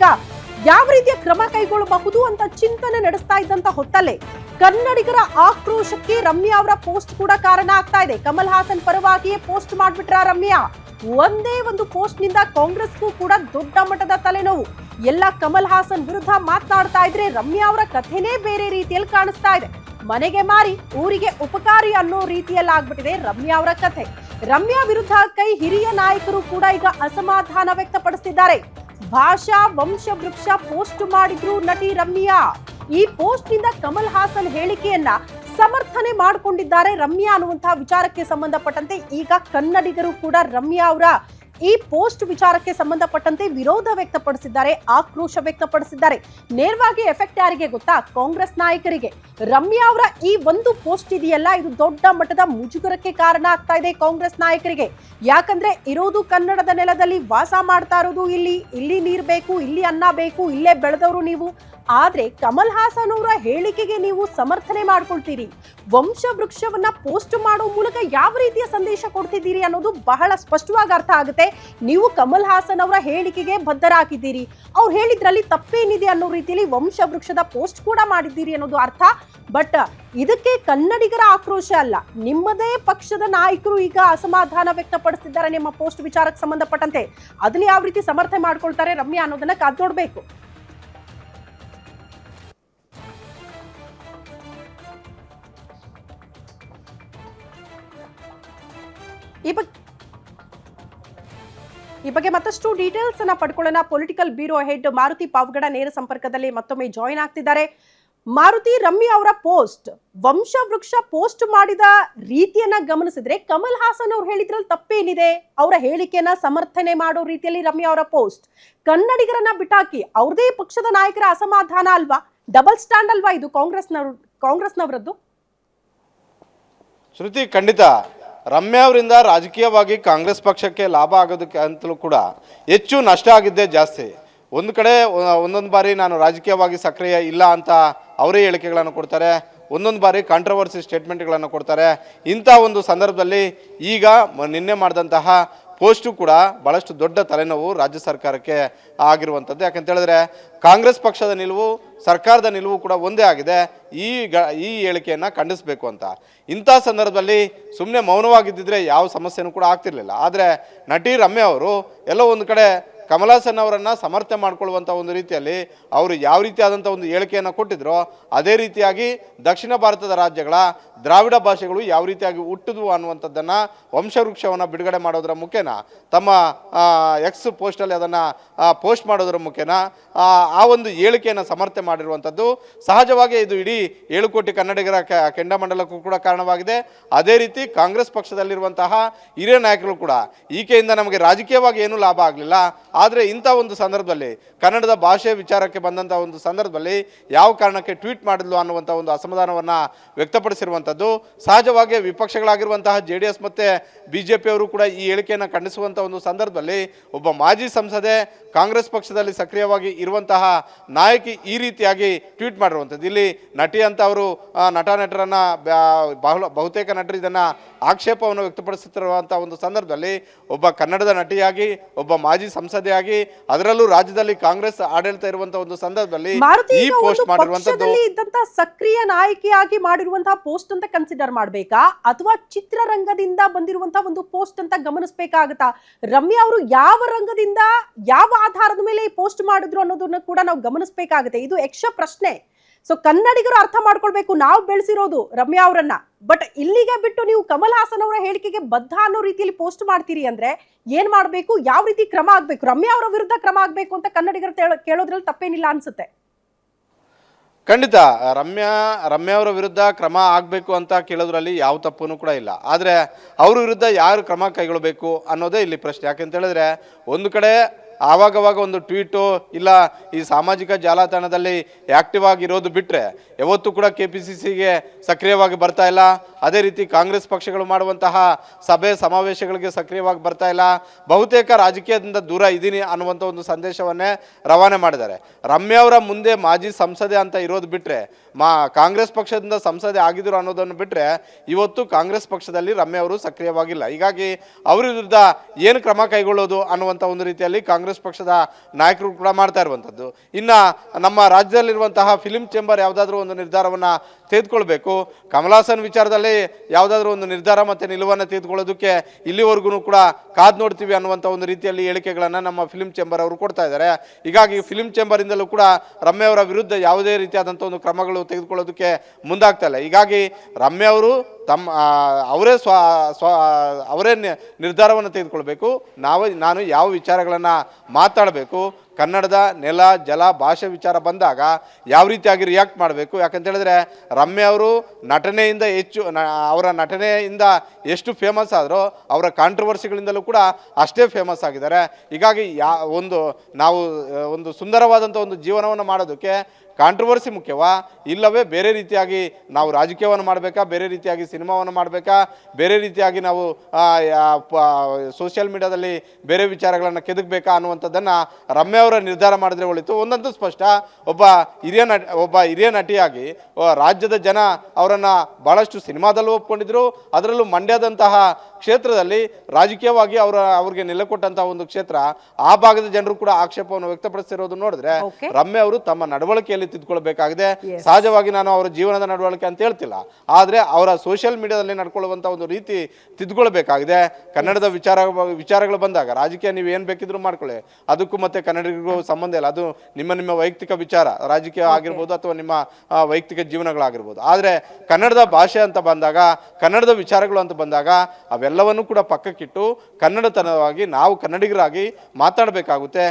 ಈಗ ಯಾವ ರೀತಿಯ ಕ್ರಮ ಕೈಗೊಳ್ಳಬಹುದು ಅಂತ ಚಿಂತನೆ ನಡೆಸ್ತಾ ಇದ್ದಂತ ಹೊತ್ತಲ್ಲೇ ಕನ್ನಡಿಗರ ಆಕ್ರೋಶಕ್ಕೆ ರಮ್ಯಾ ಅವರ ಪೋಸ್ಟ್ ಕೂಡ ಕಾರಣ ಆಗ್ತಾ ಇದೆ. ಕಮಲ್ ಹಾಸನ್ ಪರವಾಗಿಯೇ ಪೋಸ್ಟ್ ಮಾಡಿಬಿಟ್ರ ರಮ್ಯಾ? ಒಂದೇ ಒಂದು ಪೋಸ್ಟ್ನಿಂದ ಕಾಂಗ್ರೆಸ್ಗೂ ಕೂಡ ದೊಡ್ಡ ಮಟ್ಟದ ತಲೆನೋವು. ಎಲ್ಲ ಕಮಲ್ ಹಾಸನ್ ವಿರುದ್ಧ ಮಾತನಾಡ್ತಾ ಇದ್ರೆ ರಮ್ಯಾ ಅವರ ಕಥೆನೇ ಬೇರೆ ರೀತಿಯಲ್ಲಿ ಕಾಣಿಸ್ತಾ ಇದೆ. ಮನೆಗೆ ಮಾರಿ, ಊರಿಗೆ ಉಪಕಾರಿ ಅನ್ನೋ ರೀತಿಯಲ್ಲಿ ಆಗ್ಬಿಟ್ಟಿದೆ ರಮ್ಯಾ ಅವರ ಕಥೆ. ರಮ್ಯಾ ವಿರುದ್ಧ ಕೈ ಹಿರಿಯ ನಾಯಕರು ಕೂಡ ಈಗ ಅಸಮಾಧಾನ ವ್ಯಕ್ತಪಡಿಸಿದ್ದಾರೆ ಭಾಷಾ ವಂಶ ವೃಕ್ಷ ಪೋಸ್ಟ್ ಮಾಡಿದ್ರು ನಟಿ ರಮ್ಯಾ. ಈ ಪೋಸ್ಟ್ನಿಂದ ಕಮಲ್ ಹಾಸನ್ ಹೇಳಿಕೆಯನ್ನ ಸಮರ್ಥನೆ ಮಾಡಿಕೊಂಡಿದ್ದಾರೆ ರಮ್ಯಾ ಅನ್ನುವಂತಹ ವಿಚಾರಕ್ಕೆ ಸಂಬಂಧಪಟ್ಟಂತೆ ಈಗ ಕನ್ನಡಿಗರು ಕೂಡ ರಮ್ಯಾ ಅವರ ಈ ಪೋಸ್ಟ್ ವಿಚಾರಕ್ಕೆ ಸಂಬಂಧಪಟ್ಟಂತೆ ವಿರೋಧ ವ್ಯಕ್ತಪಡಿಸಿದ್ದಾರೆ, ಆಕ್ರೋಶ ವ್ಯಕ್ತಪಡಿಸಿದ್ದಾರೆ. ನೇರವಾಗಿ ಎಫೆಕ್ಟ್ ಯಾರಿಗೆ ಗೊತ್ತಾ? ಕಾಂಗ್ರೆಸ್ ನಾಯಕರಿಗೆ. ರಮ್ಯಾ ಅವರ ಈ ಒಂದು ಪೋಸ್ಟ್ ಇದೆಯಲ್ಲ, ಇದು ದೊಡ್ಡ ಮಟ್ಟದ ಮುಜುಗರಕ್ಕೆ ಕಾರಣ ಆಗ್ತಾ ಇದೆ ಕಾಂಗ್ರೆಸ್ ನಾಯಕರಿಗೆ. ಯಾಕಂದ್ರೆ ಇರೋದು ಕನ್ನಡದ ನೆಲದಲ್ಲಿ ವಾಸ ಮಾಡ್ತಾ ಇರೋದು ಇಲ್ಲಿ. ಇಲ್ಲಿ ನೀರ್ ಬೇಕು, ಇಲ್ಲಿ ಅನ್ನ ಬೇಕು, ಇಲ್ಲೇ ಬೆಳೆದವರು ನೀವು. ಆದ್ರೆ ಕಮಲ್ ಹಾಸನ್ ಅವರ ಹೇಳಿಕೆಗೆ ನೀವು ಸಮರ್ಥನೆ ಮಾಡ್ಕೊಳ್ತೀರಿ. ವಂಶ ವೃಕ್ಷವನ್ನ ಪೋಸ್ಟ್ ಮಾಡೋ ಮೂಲಕ ಯಾವ ರೀತಿಯ ಸಂದೇಶ ಕೊಡ್ತಿದ್ದೀರಿ ಅನ್ನೋದು ಬಹಳ ಸ್ಪಷ್ಟವಾಗಿ ಅರ್ಥ ಆಗುತ್ತೆ. ನೀವು ಕಮಲ್ ಹಾಸನ್ ಅವರ ಹೇಳಿಕೆಗೆ ಬದ್ಧರಾಗಿದ್ದೀರಿ. ಅವ್ರು ಹೇಳಿದ್ರಲ್ಲಿ ತಪ್ಪೇನಿದೆ ಅನ್ನೋ ರೀತಿಯಲ್ಲಿ ವಂಶವೃಕ್ಷದ ಪೋಸ್ಟ್ ಕೂಡ ಮಾಡಿದ್ದೀರಿ ಅನ್ನೋದು ಅರ್ಥ. ಬಟ್ ಇದಕ್ಕೆ ಕನ್ನಡಿಗರ ಆಕ್ರೋಶ ಅಲ್ಲ. ನಿಮ್ಮದೇ ಪಕ್ಷದ ನಾಯಕರು ಈಗ ಅಸಮಾಧಾನ ವ್ಯಕ್ತಪಡಿಸ್ತಿದ್ದಾರೆ ನಿಮ್ಮ ಪೋಸ್ಟ್ ವಿಚಾರಕ್ಕೆ ಸಂಬಂಧಪಟ್ಟಂತೆ. ಅದನ್ನ ಯಾವ ರೀತಿ ಸಮರ್ಥನೆ ಮಾಡ್ಕೊಳ್ತಾರೆ ರಮ್ಯಾ ಅನ್ನೋದನ್ನ ಕಾದ್ ನೋಡ್ಬೇಕು. ಈ ಬಗ್ಗೆ ಮತ್ತಷ್ಟು ಡೀಟೇಲ್ಸ್ ಅನ್ನ ಪಡ್ಕೊಳ್ಳೋಣ. Political bureau head Maruti Pavagada ನೇರ ಸಂಪರ್ಕದಲ್ಲಿ ಮತ್ತೊಮ್ಮೆ ಜಾಯಿನ್ ಆಗ್ತಿದ್ದಾರೆ. ಮಾರುತಿ ರಮ್ಮಿ ಅವರ ಪೋಸ್ಟ್ ವಂಶ ವೃಕ್ಷ ಪೋಸ್ಟ್ ಮಾಡಿದ ರೀತಿಯನ್ನ ಗಮನಿಸಿದ್ರೆ ಕಮಲ್ ಹಾಸನ್ ಅವ್ರು ಹೇಳಿದ್ರಲ್ಲಿ ತಪ್ಪೇನಿದೆ. ಅವರ ಹೇಳಿಕೆಯನ್ನ ಸಮರ್ಥನೆ ಮಾಡೋ ರೀತಿಯಲ್ಲಿ ರಮ್ಯಾ ಅವರ ಪೋಸ್ಟ್ ಕನ್ನಡಿಗರನ್ನ ಬಿಟಾಕಿ ಅವ್ರದೇ ಪಕ್ಷದ ನಾಯಕರ ಅಸಮಾಧಾನ ಅಲ್ವಾ? ಡಬಲ್ ಸ್ಟ್ಯಾಂಡ್ ಅಲ್ವಾ ಇದು ಕಾಂಗ್ರೆಸ್ನವ್ರ ಕಾಂಗ್ರೆಸ್ನವರದ್ದು? ಶ್ರುತಿ, ಖಂಡಿತ. ರಮ್ಯಾ ಅವರಿಂದ ರಾಜಕೀಯವಾಗಿ ಕಾಂಗ್ರೆಸ್ ಪಕ್ಷಕ್ಕೆ ಲಾಭ ಆಗೋದಕ್ಕೆ ಅಂತಲೂ ಕೂಡ ಹೆಚ್ಚು ನಷ್ಟ ಆಗಿದ್ದೇ ಜಾಸ್ತಿ. ಒಂದು ಕಡೆ, ಒಂದೊಂದು ಬಾರಿ ನಾನು ರಾಜಕೀಯವಾಗಿ ಸಕ್ರಿಯ ಇಲ್ಲ ಅಂತ ಅವರೇ ಹೇಳಿಕೆಗಳನ್ನು ಕೊಡ್ತಾರೆ. ಒಂದೊಂದು ಬಾರಿ ಕಾಂಟ್ರವರ್ಸಿ ಸ್ಟೇಟ್ಮೆಂಟ್ಗಳನ್ನು ಕೊಡ್ತಾರೆ. ಇಂಥ ಒಂದು ಸಂದರ್ಭದಲ್ಲಿ ಈಗ ನಿನ್ನೆ ಮಾಡಿದಂತಹ ಪೋಸ್ಟು ಕೂಡ ಭಾಳಷ್ಟು ದೊಡ್ಡ ತಲೆನೋವು ರಾಜ್ಯ ಸರ್ಕಾರಕ್ಕೆ ಆಗಿರುವಂಥದ್ದು. ಯಾಕಂತೇಳಿದ್ರೆ ಕಾಂಗ್ರೆಸ್ ಪಕ್ಷದ ನಿಲುವು, ಸರ್ಕಾರದ ನಿಲುವು ಕೂಡ ಒಂದೇ ಆಗಿದೆ. ಈ ಗ, ಈ ಹೇಳಿಕೆಯನ್ನು ಖಂಡಿಸಬೇಕು ಅಂತ. ಇಂಥ ಸಂದರ್ಭದಲ್ಲಿ ಸುಮ್ಮನೆ ಮೌನವಾಗಿದ್ದಿದ್ರೆ ಯಾವ ಸಮಸ್ಯೆನೂ ಕೂಡ ಆಗ್ತಿರ್ಲಿಲ್ಲ. ಆದರೆ ನಟಿ ರಮ್ಯ ಅವರು ಎಲ್ಲೋ ಒಂದು ಕಡೆ ಕಮಲ್ ಹಾಸನ್ ಅವರನ್ನು ಸಮರ್ಥನೆ ಮಾಡಿಕೊಳ್ಳುವಂಥ ಒಂದು ರೀತಿಯಲ್ಲಿ ಅವರು ಯಾವ ರೀತಿಯಾದಂಥ ಒಂದು ಹೇಳಿಕೆಯನ್ನು ಕೊಟ್ಟಿದ್ರೋ ಅದೇ ರೀತಿಯಾಗಿ ದಕ್ಷಿಣ ಭಾರತದ ರಾಜ್ಯಗಳ ದ್ರಾವಿಡ ಭಾಷೆಗಳು ಯಾವ ರೀತಿಯಾಗಿ ಹುಟ್ಟಿದ್ವು ಅನ್ನುವಂಥದ್ದನ್ನು ವಂಶವೃಕ್ಷವನ್ನು ಬಿಡುಗಡೆ ಮಾಡೋದರ ಮುಖೇನ ತಮ್ಮ ಎಕ್ಸ್ ಪೋಸ್ಟಲ್ಲಿ ಅದನ್ನು ಪೋಸ್ಟ್ ಮಾಡೋದರ ಮುಖೇನ ಆ, ಒಂದು ಹೇಳಿಕೆಯನ್ನು ಸಮರ್ಥನೆ ಮಾಡಿರುವಂಥದ್ದು. ಸಹಜವಾಗಿ ಇದು ಇಡೀ ಏಳು ಕೋಟಿ ಕನ್ನಡಿಗರ ಕೆಂಡಮಂಡಲಕ್ಕೂ ಕೂಡ ಕಾರಣವಾಗಿದೆ. ಅದೇ ರೀತಿ ಕಾಂಗ್ರೆಸ್ ಪಕ್ಷದಲ್ಲಿರುವಂತಹ ಹಿರಿಯ ನಾಯಕರು ಕೂಡ ಈಕೆಯಿಂದ ನಮಗೆ ರಾಜಕೀಯವಾಗಿ ಏನೂ ಲಾಭ ಆಗಲಿಲ್ಲ. ಆದರೆ ಇಂಥ ಒಂದು ಸಂದರ್ಭದಲ್ಲಿ ಕನ್ನಡದ ಭಾಷೆ ವಿಚಾರಕ್ಕೆ ಬಂದಂಥ ಒಂದು ಸಂದರ್ಭದಲ್ಲಿ ಯಾವ ಕಾರಣಕ್ಕೆ ಟ್ವೀಟ್ ಮಾಡಿದ್ಲು ಅನ್ನುವಂಥ ಒಂದು ಅಸಮಾಧಾನವನ್ನು ವ್ಯಕ್ತಪಡಿಸಿರುವಂಥದ್ದು. ಸಹಜವಾಗಿ ವಿಪಕ್ಷಗಳಾಗಿರುವಂತಹ ಜೆ ಡಿ ಎಸ್ ಮತ್ತು ಬಿ ಜೆ ಪಿಯವರು ಕೂಡ ಈ ಹೇಳಿಕೆಯನ್ನು ಖಂಡಿಸುವಂಥ ಒಂದು ಸಂದರ್ಭದಲ್ಲಿ ಒಬ್ಬ ಮಾಜಿ ಸಂಸದೆ ಕಾಂಗ್ರೆಸ್ ಪಕ್ಷದಲ್ಲಿ ಸಕ್ರಿಯವಾಗಿ ಇರುವಂತಹ ನಾಯಕಿ ಈ ರೀತಿಯಾಗಿ ಟ್ವೀಟ್ ಮಾಡಿರುವಂಥದ್ದು. ಇಲ್ಲಿ ನಟಿ ಅಂತ ಅವರು ನಟ ನಟರನ್ನು ಬಹಳ ಬಹುತೇಕ ನಟರು ಇದನ್ನು ಆಕ್ಷೇಪವನ್ನು ವ್ಯಕ್ತಪಡಿಸುತ್ತಿರುವಂಥ ಒಂದು ಸಂದರ್ಭದಲ್ಲಿ ಒಬ್ಬ ಕನ್ನಡದ ನಟಿಯಾಗಿ, ಒಬ್ಬ ಮಾಜಿ ಸಂಸದೆಯಾಗಿ ಅದರಲ್ಲೂ ರಾಜ್ಯದಲ್ಲಿ ಕಾಂಗ್ರೆಸ್ ಆಡಳಿತ ಇರುವಂತಹ ಒಂದು ಸಂದರ್ಭದಲ್ಲಿ ಈ ಪೋಸ್ಟ್ ಮಾಡಿರುವಂತದ್ದು ಇದ್ದಂತ ಸಕ್ರಿಯ ನಾಯಕಿಯಾಗಿ ಮಾಡಿರುವಂತಹ ಪೋಸ್ಟ್ ಅಂತ ಕನ್ಸಿಡರ್ ಮಾಡ್ಬೇಕಾ? ಅಥವಾ ಚಿತ್ರರಂಗದಿಂದ ಬಂದಿರುವಂತಹ ಒಂದು ಪೋಸ್ಟ್ ಅಂತ ಗಮನಿಸಬೇಕಾಗತ್ತಾ? ರಮ್ಯಾ ಅವರು ಯಾವ ರಂಗದಿಂದ ಯಾವ ಆಧಾರದ ಮೇಲೆ ಈ ಪೋಸ್ಟ್ ಮಾಡಿದ್ರು ಅನ್ನೋದನ್ನ ಕೂಡ ನಾವು ಗಮನಿಸಬೇಕಾಗುತ್ತೆ. ಇದು ಯಕ್ಷ ಪ್ರಶ್ನೆ. ಸೊ ಕನ್ನಡಿಗರು ಅರ್ಥ ಮಾಡ್ಕೊಳ್ಬೇಕು. ನಾವು ಬೆಳೆಸಿರೋದು ರಮ್ಯಾ ಅವರನ್ನ. ಬಟ್ ಇಲ್ಲಿಗೆ ಬಿಟ್ಟು ನೀವು ಕಮಲ್ ಹಾಸನ್ ಅವರ ಹೇಳಿಕೆಗೆ ಬದ್ಧ ಅನ್ನೋ ರೀತಿಯಲ್ಲಿ ಪೋಸ್ಟ್ ಮಾಡ್ತೀರಿ ಅಂದ್ರೆ ಏನ್ ಮಾಡಬೇಕು? ಯಾವ ರೀತಿ ಕ್ರಮ ಆಗ್ಬೇಕು? ರಮ್ಯಾ ಅವರ ವಿರುದ್ಧ ಕ್ರಮ ಆಗ್ಬೇಕು ಅಂತ ಕನ್ನಡಿಗರು ಕೇಳೋದ್ರಲ್ಲಿ ತಪ್ಪೇನಿಲ್ಲ ಅನ್ಸುತ್ತೆ. ಖಂಡಿತ. ರಮ್ಯಾ ರಮ್ಯಾ ಅವರ ವಿರುದ್ಧ ಕ್ರಮ ಆಗಬೇಕು ಅಂತ ಕೇಳೋದ್ರಲ್ಲಿ ಯಾವ ತಪ್ಪೂ ಕೂಡ ಇಲ್ಲ. ಆದರೆ ಅವ್ರ ವಿರುದ್ಧ ಯಾರು ಕ್ರಮ ಕೈಗೊಳ್ಳಬೇಕು ಅನ್ನೋದೇ ಇಲ್ಲಿ ಪ್ರಶ್ನೆ. ಯಾಕೆಂತ ಹೇಳಿದ್ರೆ ಒಂದು ಕಡೆ ಆವಾಗವಾಗ ಒಂದು ಟ್ವೀಟು ಇಲ್ಲ ಈ ಸಾಮಾಜಿಕ ಜಾಲತಾಣದಲ್ಲಿ ಆ್ಯಕ್ಟಿವ್ ಆಗಿರೋದು ಬಿಟ್ಟರೆ ಯಾವತ್ತೂ ಕೂಡ ಕೆ ಪಿ ಸಿ ಸಿಗೆ ಸಕ್ರಿಯವಾಗಿ ಬರ್ತಾ ಇಲ್ಲ. ಅದೇ ರೀತಿ ಕಾಂಗ್ರೆಸ್ ಪಕ್ಷಗಳು ಮಾಡುವಂತಹ ಸಭೆ ಸಮಾವೇಶಗಳಿಗೆ ಸಕ್ರಿಯವಾಗಿ ಬರ್ತಾ ಇಲ್ಲ. ಬಹುತೇಕ ರಾಜಕೀಯದಿಂದ ದೂರ ಇದ್ದೀನಿ ಅನ್ನುವಂಥ ಒಂದು ಸಂದೇಶವನ್ನೇ ರವಾನೆ ಮಾಡಿದ್ದಾರೆ. ರಮ್ಯಾ ಅವರ ಮುಂದೆ ಮಾಜಿ ಸಂಸದೆ ಅಂತ ಇರೋದು ಬಿಟ್ಟರೆ ಮಾ, ಕಾಂಗ್ರೆಸ್ ಪಕ್ಷದಿಂದ ಸಂಸದೆ ಆಗಿದ್ರು ಅನ್ನೋದನ್ನು ಬಿಟ್ಟರೆ ಇವತ್ತು ಕಾಂಗ್ರೆಸ್ ಪಕ್ಷದಲ್ಲಿ ರಮ್ಯಾ ಅವರು ಸಕ್ರಿಯವಾಗಿಲ್ಲ. ಹೀಗಾಗಿ ಅವರ ವಿರುದ್ಧ ಏನು ಕ್ರಮ ಕೈಗೊಳ್ಳೋದು ಅನ್ನುವಂಥ ಒಂದು ರೀತಿಯಲ್ಲಿ ಕಾಂಗ್ರೆಸ್ ಪಕ್ಷದ ನಾಯಕರು ಕೂಡ ಮಾಡ್ತಾ ಇರುವಂಥದ್ದು. ಇನ್ನು ನಮ್ಮ ರಾಜ್ಯದಲ್ಲಿರುವಂತಹ ಫಿಲಿಂ ಚೇಂಬರ್ ಯಾವುದಾದ್ರೂ ಒಂದು ನಿರ್ಧಾರವನ್ನು ತೆಗೆದುಕೊಳ್ಬೇಕು. ಕಮಲಾಸನ್ ವಿಚಾರದಲ್ಲಿ ಯಾವುದಾದ್ರೂ ಒಂದು ನಿರ್ಧಾರ ಮತ್ತು ನಿಲುವನ್ನು ತೆಗೆದುಕೊಳ್ಳೋದಕ್ಕೆ ಇಲ್ಲಿವರೆಗೂ ಕೂಡ ಕಾದು ನೋಡ್ತೀವಿ ಅನ್ನುವಂಥ ಒಂದು ರೀತಿಯಲ್ಲಿ ಹೇಳಿಕೆಗಳನ್ನು ನಮ್ಮ ಫಿಲ್ಮ್ ಚೇಂಬರ್ ಅವರು ಕೊಡ್ತಾ ಇದ್ದಾರೆ. ಹೀಗಾಗಿ ಫಿಲ್ಮ್ ಚೇಂಬರಿಂದಲೂ ಕೂಡ ರಮ್ಯ ಅವರ ವಿರುದ್ಧ ಯಾವುದೇ ರೀತಿಯಾದಂಥ ಒಂದು ಕ್ರಮಗಳು ತೆಗೆದುಕೊಳ್ಳೋದಕ್ಕೆ ಮುಂದಾಗ್ತಾ ಇಲ್ಲ. ಹೀಗಾಗಿ ರಮ್ಯ ಅವರು ತಮ್ಮ ಅವರೇ ಸ್ವ ಸ್ವ, ಅವರೇ ನಿರ್ಧಾರವನ್ನು ತೆಗೆದುಕೊಳ್ಬೇಕು. ನಾವು, ನಾನು ಯಾವ ವಿಚಾರಗಳನ್ನು ಮಾತಾಡಬೇಕು ಕನ್ನಡದ ನೆಲ, ಜಲ, ಭಾಷೆ ವಿಚಾರ ಬಂದಾಗ ಯಾವ ರೀತಿಯಾಗಿ ರಿಯಾಕ್ಟ್ ಮಾಡಬೇಕು? ಯಾಕಂತ ಹೇಳಿದ್ರೆ ರಮ್ಯಾ ಅವರು ನಟನೆಯಿಂದ ಹೆಚ್ಚು ಅವರ ನಟನೆಯಿಂದ ಎಷ್ಟು ಫೇಮಸ್ ಆದರೂ ಅವರ ಕಾಂಟ್ರವರ್ಸಿಗಳಿಂದಲೂ ಕೂಡ ಅಷ್ಟೇ ಫೇಮಸ್ ಆಗಿದ್ದಾರೆ. ಹೀಗಾಗಿ ಯಾ, ಒಂದು, ನಾವು, ಒಂದು ಸುಂದರವಾದಂಥ ಒಂದು ಜೀವನವನ್ನು ಮಾಡೋದಕ್ಕೆ ಕಾಂಟ್ರವರ್ಸಿ ಮುಖ್ಯವಾ? ಇಲ್ಲವೇ ಬೇರೆ ರೀತಿಯಾಗಿ ನಾವು ರಾಜಕೀಯವನ್ನು ಮಾಡಬೇಕಾ? ಬೇರೆ ರೀತಿಯಾಗಿ ಸಿನಿಮಾವನ್ನು ಮಾಡಬೇಕಾ? ಬೇರೆ ರೀತಿಯಾಗಿ ನಾವು ಸೋಷಿಯಲ್ ಮೀಡಿಯಾದಲ್ಲಿ ಬೇರೆ ವಿಚಾರಗಳನ್ನು ಕೆದಕಬೇಕಾ ಅನ್ನುವಂಥದ್ದನ್ನು ರಮ್ಯಾ ಅವರ ನಿರ್ಧಾರ ಮಾಡಿದ್ರೆ ಒಳಿತು. ಒಂದಂತೂ ಸ್ಪಷ್ಟ. ಒಬ್ಬ ಹಿರಿಯ ನಟ ಒಬ್ಬ ಹಿರಿಯ ನಟಿಯಾಗಿ ರಾಜ್ಯದ ಜನ ಅವರನ್ನು ಭಾಳಷ್ಟು ಸಿನಿಮಾದಲ್ಲೂ ಒಪ್ಕೊಂಡಿದ್ರು. ಅದರಲ್ಲೂ ಮಂಡ್ಯದಂತಹ ಕ್ಷೇತ್ರದಲ್ಲಿ ರಾಜಕೀಯವಾಗಿ ಅವರ ಅವ್ರಿಗೆ ನೆಲೆ ಕೊಟ್ಟಂತಹ ಒಂದು ಕ್ಷೇತ್ರ ಆ ಭಾಗದ ಜನರು ಕೂಡ ಆಕ್ಷೇಪವನ್ನು ವ್ಯಕ್ತಪಡಿಸಿರೋದು ನೋಡಿದ್ರೆ ರಮ್ಯಾ ಅವರು ತಮ್ಮ ನಡವಳಿಕೆಯಲ್ಲಿ ತಿದ್ದುಕೊಳ್ಬೇಕಾಗಿದೆ ಸಹಜವಾಗಿ ನಾನು ಅವರ ಜೀವನದ ನಡವಳಿಕೆ ಅಂತ ಹೇಳ್ತಿಲ್ಲ. ಆದರೆ ಅವರ ಸೋಷಿಯಲ್ ಮೀಡಿಯಾದಲ್ಲಿ ನಡ್ಕೊಳ್ಳುವಂಥ ಒಂದು ರೀತಿ ತಿದ್ಕೊಳ್ಬೇಕಾಗಿದೆ. ಕನ್ನಡದ ವಿಚಾರ ವಿಚಾರಗಳು ಬಂದಾಗ ರಾಜಕೀಯ ನೀವು ಏನು ಬೇಕಿದ್ರೂ ಮಾಡ್ಕೊಳ್ಳಿ. ಅದಕ್ಕೂ ಮತ್ತೆ ಕನ್ನಡಿಗರಿಗೂ ಸಂಬಂಧ ಇಲ್ಲ. ಅದು ನಿಮ್ಮ ನಿಮ್ಮ ವೈಯಕ್ತಿಕ ವಿಚಾರ. ರಾಜಕೀಯ ಆಗಿರ್ಬೋದು ಅಥವಾ ನಿಮ್ಮ ವೈಯಕ್ತಿಕ ಜೀವನಗಳಾಗಿರ್ಬೋದು. ಆದರೆ ಕನ್ನಡದ ಭಾಷೆ ಅಂತ ಬಂದಾಗ ಕನ್ನಡದ ವಿಚಾರಗಳು ಅಂತ ಬಂದಾಗ ಅವೆಲ್ಲವನ್ನೂ ಕೂಡ ಪಕ್ಕಕ್ಕಿಟ್ಟು ಕನ್ನಡತನವಾಗಿ ನಾವು ಕನ್ನಡಿಗರಾಗಿ ಮಾತಾಡಬೇಕಾಗುತ್ತೆ.